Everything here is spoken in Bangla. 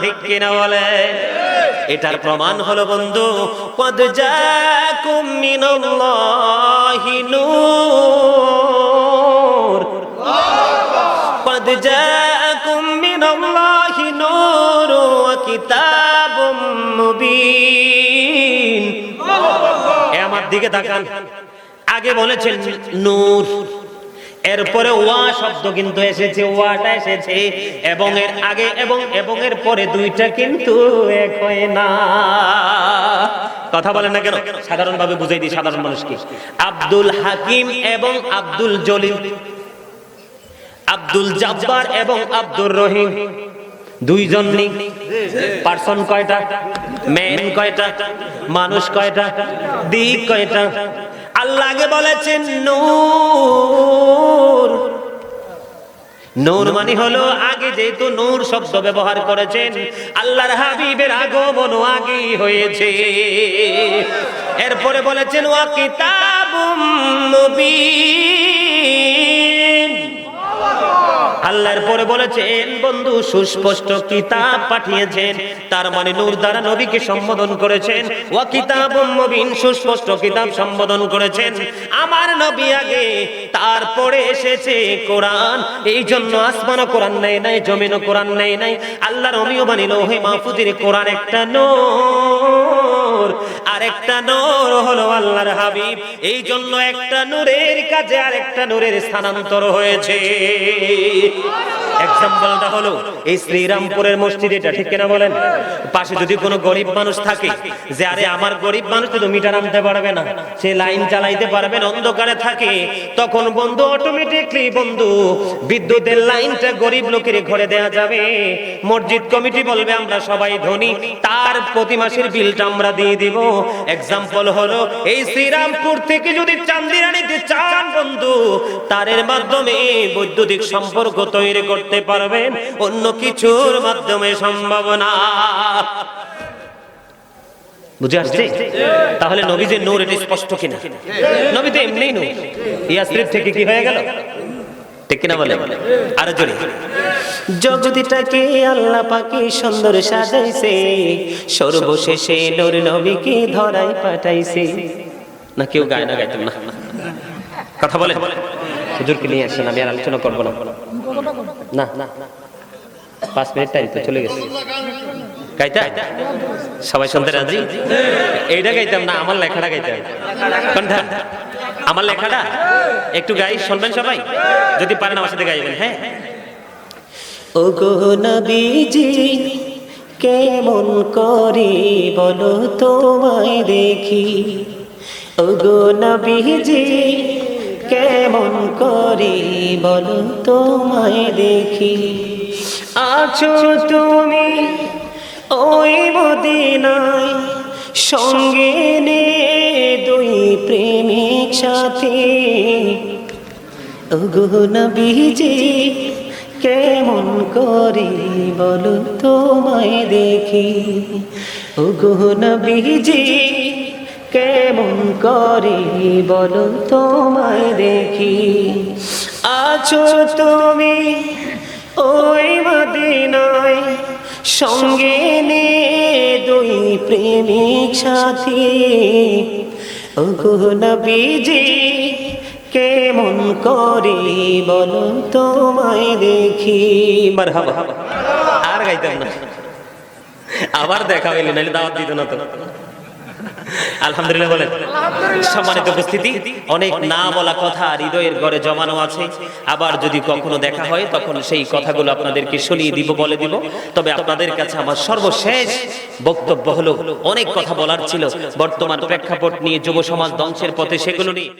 ঠিক কিনা বলে? এটার প্রমাণ হলো বন্ধু পদ জাকুম মিনাল্লাহি নূর। কদ জাকুম মিনাল্লাহি নূর ওয়া আমার দিকে তাকান। আগে বলেছেন নূর। এরপরে ওয়া শব্দ কিন্তু এসেছে, ওয়াটা এসেছে। এবং এর আগে এবং এবং এর পরে দুইটা কিন্তু এক হয় না। কথা বলেন না কেন? সাধারণভাবে বুঝাই দিই, সাধারণ মানুষকে আব্দুল হাকিম এবং আব্দুল জলিল, আব্দুল জাব্বার এবং আব্দুর রহিম। দুইজন নেই। পার্সন কয়টা? মেন কয়টা? মানুষ কয়টা? দিক কয়টা? আল্লাহ আগে বলেছেন, নূর। নূর মানে হলো আগে যেহেতু নূর শব্দ ব্যবহার করেছেন, আল্লাহর হাবিবের আগমন আগে হয়েছে। এরপরে বলেছেন, ওয়া কিতাবুম মুবিন। আল্লাহর পরে বলেছেন বন্ধু, সুস্পষ্ট কিতাব পাঠিয়েছেন। তার মানে নূর দ্বারা নবীকে সম্বোধন করেছেন। ও কিতাব মুবিন, সুস্পষ্ট কিতাব সম্বোধন করেছেন। আমার নবী আগে, তারপরে এসেছে কোরআন। এই জন্য আসমানও কোরআন নেই নাই, জমিনও কোরআন নেই নাই। আল্লাহর অমিও বানিল হে মাহফুজের কোরআন একটা নূর। আর একটা নূর হলো আল্লাহর হাবিব। এই জন্য একটা নূরের কাজে আর একটা নূরের স্থানান্তর হয়েছে। এক্সাম্পলটা হলো এই শ্রীরামপুরের মসজিদ, এটা ঠিক কিনা বলেন? পাশে যদি কোনো গরিব মানুষ থাকে, যে আরে আমার গরিব মানুষ তো মিটার আনতে পারবে না, সে লাইন চালাইতে পারবে না, অন্ধকারে থাকে, তখন বন্ধু অটোমেটিকলি বন্ধু, বিদ্যুতের লাইনটা গরিব লোকের ঘরে দেয়া যাবে। মসজিদ কমিটি বলবে, আমরা সবাই ধনী। তার প্রতি মাসের বিলটা আমরা দিয়ে দিব। এক্সাম্পল হলো, এই শ্রীরামপুর থেকে যদি চান্দিরা নিতে চান বন্ধু, তারের মাধ্যমে বৈদ্যুতিক সম্পর্ক তৈরি করতে পারবেন। অন্য কিছুর মাধ্যমে সম্ভব না। বুঝে আসছে? তাহলে নবী যে নূর এটা স্পষ্ট কিনা? নবী তো এমনি নূর। ইয়াসরিফ থেকে কি হয়ে গেল? ঠিক কিনা বলে? আরও জোরে। জগতিটাকে আল্লাহ পাকে সুন্দর সাজাইছে, সর্বশেষে নূর নবীকে ধরাই পাঠাইছে। না, কেউ গায় না গাইতাম না। কথা বলে হুজুরকে নিয়ে আসেন, আমি আর আলোচনা করব না। না না। পাঁচ মিনিট টাইম তো চলে গেছে। গাইতা? সবাই শুনতে রাজি? এইটা গাইতাম না, আমার লেখাটা গাইতাম। কোনটা? আমার লেখাটা? একটু গাই, শুনবেন সবাই? যদি পারেন আমার সাথে গাইবেন হ্যাঁ? ও গো নবীজি, কেমন করে বলো তোমায় দেখি। ও গো নবীজি, কেমন করে বলো তোমায় দেখি। আছো তুমি ওই মদিনায়, সঙ্গে নে দুই প্রেমিক সাথে। ওগো নবীজি কেমন করি বলো তোমায় দেখি? ওগো নবীজি, কেমন করি বলো তোমায় দেখি? আছো তুমি ওই মদিনায় সঙ্গে নে দুই প্রেমিক সাথী। ওগো নবীজি কেমন করি বলো তোমায় দেখি। আর গাইতাম না। আবার দেখা হইলে, নাহলে দাওয়াত দিত না তো। আলহামদুলিল্লাহ বলেন। সম্মানিত উপস্থিতি, অনেক না বলা কথা হৃদয়ের ঘরে জমানো আছে। আবার যদি কখনো দেখা হয়, তখন সেই কথাগুলো আপনাদেরকে শুনিয়ে দিব, বলে দিব। তবে আপনাদের কাছে আমার সর্বশেষ বক্তব্য হলো, অনেক কথা বলার ছিল। বর্তমান প্রেক্ষাপট নিয়ে যুব সমাজ ধ্বংসের পথে সেগুলো নিয়ে।